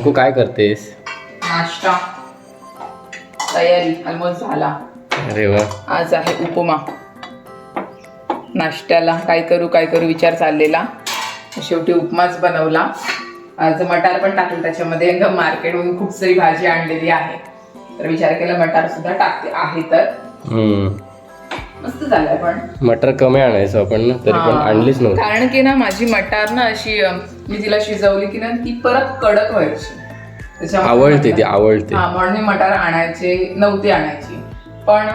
शंकू काय करतेस? नाश्ता. तयारी ऑलमोस्ट झाला. अरे वा. आज आहे उपमा. नाश्त्याला काय करू काय करू विचार चाललेला. शेवटी उपमाच बनवला. आज मटार पण टाकले त्याच्यामध्ये. मार्केटमधून खूप सारी भाजी आणलेली आहे. तर विचार केला मटार सुद्धा टाकते आहे तर. मस्त झालंय पण. मटर कमी आणायचो आपण ना तरी पण. आणलीच नव्हती. कारण की ना माझी मटार ना अशी मी तिला शिजवली की ना ती परत कडक व्हायची. त्याच्यामुळे आवडते ती आवडते. हा म्हणून मी मटार आणायचे नव्हते आणायची. पण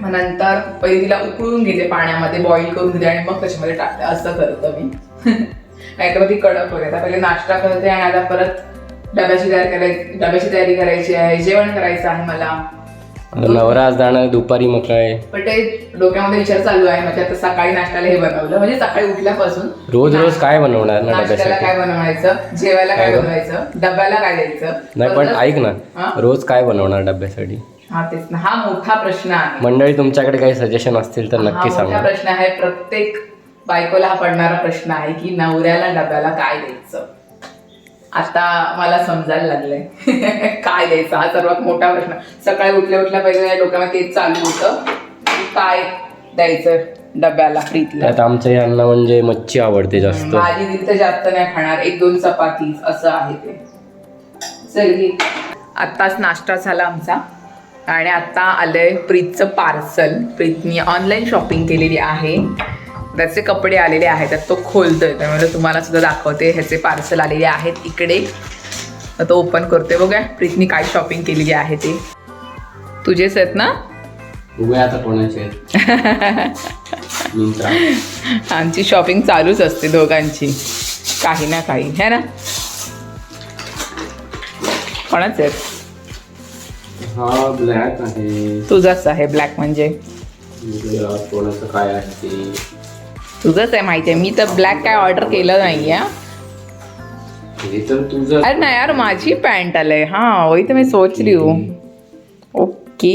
मग नंतर पहिले तिला उकळून घेते पाण्यामध्ये बॉईल करून घेते आणि मग त्याच्यामध्ये टाकते. असं करतं मी. नाहीतर मग ती कडक होते. आता पहिले नाश्ता करते आणि आता परत डब्याची तयारी करायची डब्याची तयारी करायची आहे जेवण करायचं आहे मला. नवरा आज जाणार दुपारी मग काय? पण ते डोक्यामध्ये विचार चालू आहे म्हणजे आता सकाळी नाश्त्याला हे बनवलं म्हणजे सकाळी उठल्यापासून रोज रोज काय बनवणार ना नाश्त्याला डब्यासाठी काय बनवायचं जेवायला काय काय ग? बनवायचं डब्याला काय द्यायचं? नाही पण परत- ऐक हा? ना रोज काय बनवणार डब्यासाठी? हा तेच ना. हा मोठा प्रश्न आहे. मंडळी तुमच्याकडे काही सजेशन असतील तर हा नक्की मोठा सांगा. प्रश्न आहे. प्रत्येक बायकोला हा पडणारा प्रश्न आहे की नवऱ्याला डब्याला काय द्यायचं? आता मला समजायला लागलंय. काय द्यायचं? हा सर्वात मोठा प्रश्न. सकाळी उठल्या उठल्या पहिले डोक्यामध्ये तेच चालू होतं. की काय द्यायचं डब्याला प्रीतला त्यात आमच्या यांना म्हणजे मच्छी आवडते जास्त. भाजी दिली तर जास्त नाही खाणार. एक दोन चपाती असं आहे ते. चल घे. आत्ताच नाश्ता झाला आमचा. आणि आता आलंय प्रीतचं पार्सल. प्रीतनी ऑनलाईन शॉपिंग केलेली आहे. त्याचे कपडे आलेले आहेत तर तो खोलतोय. त्यामुळे तुम्हाला सुद्धा दाखवते ह्याचे पार्सल आलेले आहेत इकडे. तो ओपन करतोय. बघा प्रीतनी काय शॉपिंग केलेली आहे ते. तुझेच आहेत ना? आता कोणाचे. आमची शॉपिंग चालूच असते दोघांची. काही ना काही है ना? कोणाच आहेत? हा ब्लॅक आहे. तुझाच आहे ब्लॅक म्हणजे. काय आहे तुझंच आहे माहिती आहे. मी तर ब्लॅक काय ऑर्डर केलं नाही तर अरे नाही यार माझी पॅन्ट आलंय. हाँ वही तो मैं सोच रही हूँ. ओके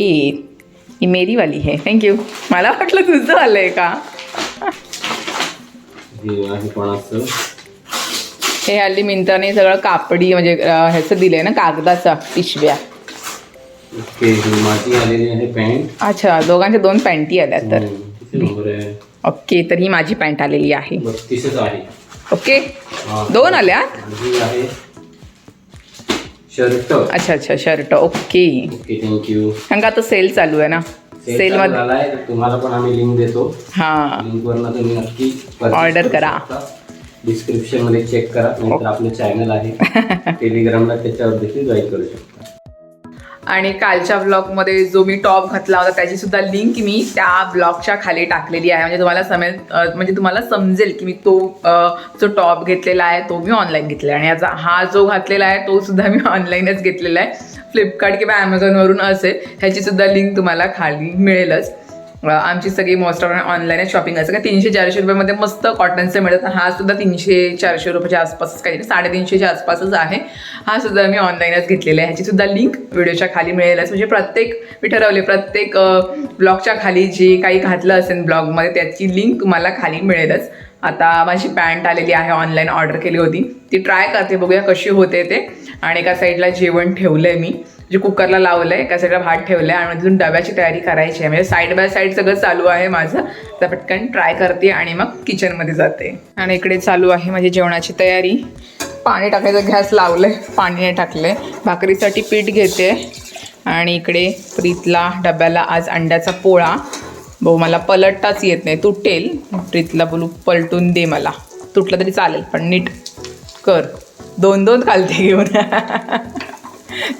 ही मेरी वाली है. थँक्यू मला वाटलं तुझं आलंय का? हे हल्ली मिंत्राने सगळं कापडी म्हणजे ह्याचं दिलंय ना कागदाचा पिशव्या. ओके माझी आलेली आहे पॅन्ट अच्छा दोघांच्या दोन पॅन्टी आल्या तर. ओके तर ही माझी पॅन्ट आलेली आहे. बत्तीसच आहे. ओके. दोन आल्या शर्ट. अच्छा अच्छा शर्ट. ओके. ओके थँक्यू कारण का आता सेल चालू आहे ना? सेल मध्ये झालाय तुम्हाला पण आम्ही लिंक देतो. हा. लिंक वरनं तुम्ही नक्की Order करा. डिस्क्रिप्शनमध्ये चेक करा नाहीतर आपलं चॅनल आहे. टेलिग्रामला त्याच्यावर देखील जॉईन करू शकता. आणि कालच्या ब्लॉगमध्ये जो मी टॉप घातला होता त्याची सुद्धा लिंक मी त्या ब्लॉगच्या खाली टाकलेली आहे. म्हणजे तुम्हाला समेल म्हणजे तुम्हाला समजेल की मी तो जो टॉप घेतलेला आहे तो मी ऑनलाईन घेतलेला आहे. आणि याचा हा जो घातलेला आहे तो सुद्धा मी ऑनलाईनच घेतलेला आहे. फ्लिपकार्ट किंवा ॲमेझॉनवरून असेल ह्याची सुद्धा लिंक तुम्हाला खाली मिळेलच. आमची सगळी मोस्ट ऑफ ऑनलाईनच शॉपिंग असं काय तीनशे चारशे रुपयामध्ये मस्त कॉटनचे मिळत हा सुद्धा तीनशे चारशे रुपयाच्या आसपासच काही साडेतीनशेच्या आसपासच आहे. हा सुद्धा मी ऑनलाईनच घेतलेला आहे. ह्याची सुद्धा लिंक व्हिडिओच्या खाली मिळेलच. म्हणजे प्रत्येक मी ठरवले प्रत्येक ब्लॉगच्या खाली जे काही घातलं असेल ब्लॉगमध्ये त्याची लिंक मला खाली मिळेलच. आता माझी पॅन्ट आलेली आहे ऑनलाईन ऑर्डर केली होती. ती ट्राय करते बघूया कशी होते ते. आणि एका साईडला जेवण ठेवलं आहे मी. जे कुकरला लावलं आहे एका साईडला भात ठेवलं आहे आणि अजून डब्याची तयारी करायची आहे. म्हणजे साईड बाय साईड सगळं चालू आहे माझं. तर पटकन ट्राय करते आणि मग किचनमध्ये जाते. आणि इकडे चालू आहे माझी जेवणाची तयारी. पाणी टाकायचं गॅस लावलंय. पाणी नाही टाकलंय. भाकरीसाठी पीठ घेते. आणि इकडे प्रीतला डब्याला आज अंड्याचा पोळा. भाऊ मला पलटताच येत नाही. तुटेल. प्रीतला बोलू पलटून दे मला. तुटलं तरी चालेल पण नीट कर. दोन दोन घालते घेऊन.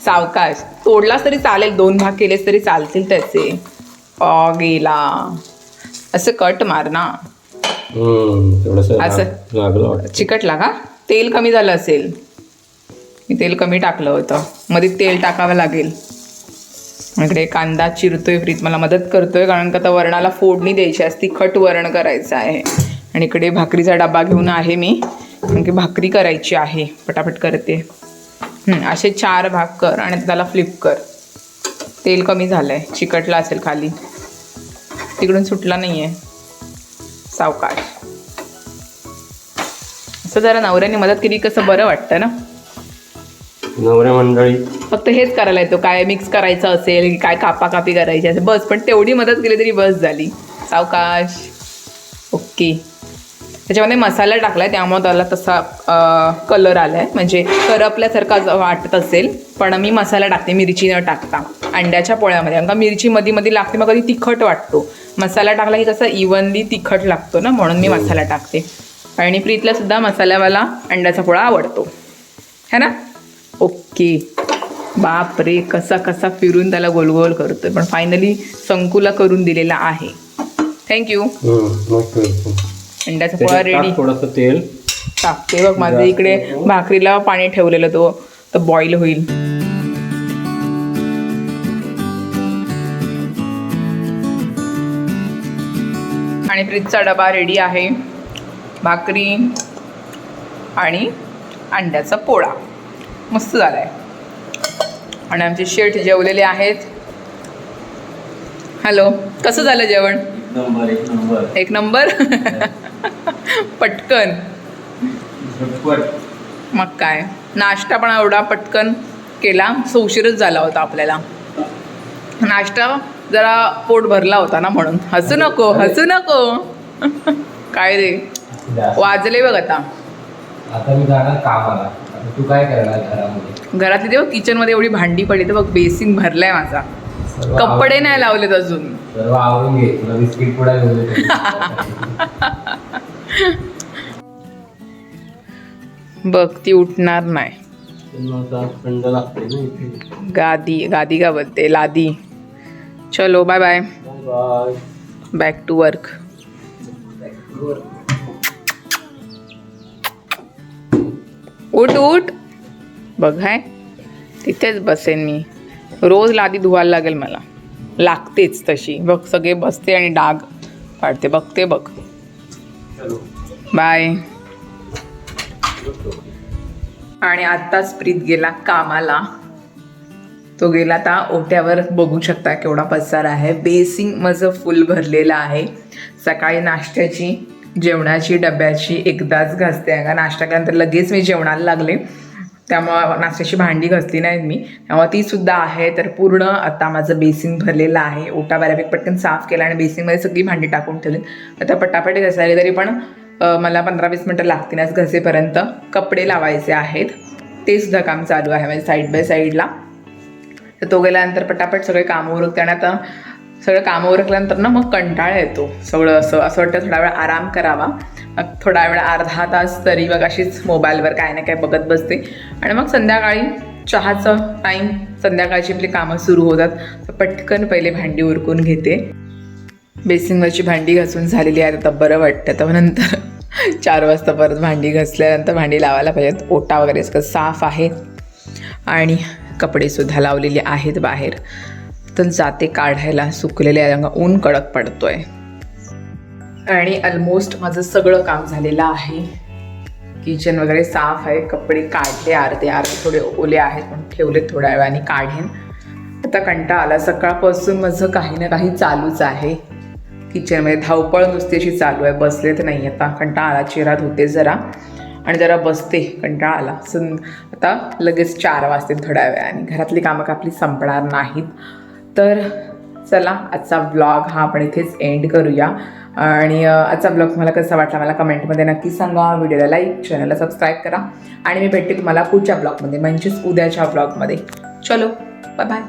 सावकाश. तोडलास तरी चालेल दोन भाग केलेस तरी चालतील त्याचे. अ गेला. असं कट मार ना. असं? चिकटला का? तेल कमी झालं असेल. मी तेल कमी टाकलं होतं. मध्ये तेल टाकावं लागेल. इकडे कांदा चिरतोय प्रीत मला मदत करतोय कारण का आता वरणाला फोडणी द्यायची असती तिखट वरण करायचं आहे. आणि इकडे भाकरीचा डबा घेऊन आहे मी कारण की भाकरी करायची आहे. पटापट करते. असे चार भाग कर आणि त्याला फ्लिप कर. तेल कमी झालं आहे चिकटला असेल खाली. तिकडून सुटला नाही आहे सावकाश असं जरा नवऱ्याने मदत केली कसं बरं वाटतं ना? नवरे मंडळी. फक्त हेच करायला येतो काय मिक्स करायचं असेल काय कापाकापी करायची असेल बस. पण तेवढी मदत केली तरी बस झाली. सावकाश. ओके. त्याच्यामध्ये मसाला टाकलाय त्यामुळे त्याला तसा कलर आलाय. म्हणजे करपल्यासारखा वाटत असेल पण मी मसाला टाकते मिरची न टाकता. अंड्याच्या पोळ्यामध्ये. कारण का मिरची मध्ये मध्ये लागते मग कधी तिखट वाटतो. मसाला टाकला की कसं इव्हनली तिखट लागतो ना म्हणून मी मसाला टाकते. आणि प्रीतला सुद्धा मसाल्यावाला अंड्याचा पोळा आवडतो. है ना? ओके. बाप रे कसा कसा फिरून त्याला गोल गोल करतोय. पण फायनली संकुला करून दिलेला आहे. थँक्यू अंड्याचा पोळा रेडी थोडंसं तेल. टाकते बघ माझं इकडे भाकरीला पाणी ठेवलेलं तो. तर बॉईल होईल. आणि फ्रीजचा डबा रेडी आहे. भाकरी आणि अंड्याचा पोळा. मस्त झालाय. आणि आमचे शेठ जेवलेले आहेत. हॅलो कसं झालं जेवण? नंबर एक नंबर. एक नंबर? पटकन. झटपट. मग काय? नाश्ता पण एवढा पटकन केला सो उशीरच झाला होता आपल्याला. नाश्ता जरा पोट भरला होता ना म्हणून. हसू नको हसू नको. काय रे? वाजले बघ आता. आता मी जाणार कामाला. आता तू काय करणार घरामध्ये? घरातली तेव्हा किचनमध्ये एवढी भांडी पडली तर बघ बेसिंग भरलाय माझा. कपडे नाही लावलेत अजून. सर्व आवरून घे. तुला बिस्किट पुडा घेऊन येतो. बघ ती उठणार नाही. गादी गादी का बोलते? लादी. चलो bye bye bye back to work उठ उठ. बघ हाय. तिथेच बसेन मी. रोज लादी धुवायला लागेल मला. लागतेच तशी. बघ सगळे बसते आणि डाग पाडते. बघते बघ. बाय. आणि आत्ताच प्रीत गेला कामाला. तो गेला आता ओट्यावर बघू शकता केवढा पसारा आहे. बेसिंग माझं फुल भरलेलं आहे. सकाळी नाश्त्याची जेवणाची डब्याची एकदाच घासते. का नाश्ता केल्यानंतर लगेच मी जेवणाला लागले. त्यामुळं नाश्त्याची भांडी घासली नाहीत मी. त्यामुळे ती सुद्धा आहे तर पूर्ण आता माझं बेसिन भरलेलं आहे. ओटा बऱ्यापैकी पटकन साफ केला आणि बेसिनमध्ये सगळी भांडी टाकून ठेवली आता पटापट घासायला तरी पण मला पंधरा वीस मिनटं लागतील आज घसेपर्यंत. कपडे लावायचे आहेत. ते सुद्धा काम चालू आहे म्हणजे साईड बाय साईडला तर तो गेल्यानंतर पटापट सगळे काम उरकते आणि आता सगळं कामं उरकल्यानंतर ना मग कंटाळा येतो. सगळं असं असं वाटतं थोडा वेळ आराम करावा. मग थोडा वेळ अर्धा तास तरी मग अशीच मोबाईलवर काय ना काय बघत बसते. आणि मग संध्याकाळी चहाचं टाईम संध्याकाळची आपली कामं सुरू होतात. तर पटकन पहिले भांडी उरकून घेते. बेसिंगवरची भांडी घासून झालेली आहे आता बरं वाटतं. तर नंतर चार वाजता परत भांडी घासल्यानंतर भांडी लावायला पाहिजेत. ओटा वगैरे सगळं साफ आहे आणि कपडेसुद्धा लावलेले आहेत बाहेर. तर जाते काढायला सुकलेले आहे, ऊन कडक पडतोय. आणि ऑलमोस्ट माझं सगळं काम झालेलं आहे. किचन वगैरे साफ आहे कपडे काढले अर्धे अर्धे थोडे ओले आहेत पण ठेवले थोड्या वेळाने काढेन. आता कंटाळा आला सकाळपासून माझं काही ना काही चालूच आहे. किचनमध्ये धावपळ नुसती अशी चालू आहे बसले तर नाही आता कंटाळा आला चेहरा धुते जरा. आणि जरा बसते कंटाळा आला. सं आता लगेच चार वाजते थोड्या वेळाने. घरातली कामं का आपली संपणार नाहीत. तर चला आजचा ब्लॉग हा आपण इथेच एंड करूया. आणि आजचा ब्लॉग तुम्हाला कसा वाटला मला कमेंटमध्ये नक्की सांगा. व्हिडिओला लाईक चॅनलला सबस्क्राईब करा. आणि मी भेटते तुम्हाला पुढच्या ब्लॉगमध्ये म्हणजेच उद्याच्या ब्लॉगमध्ये चलो बाय बाय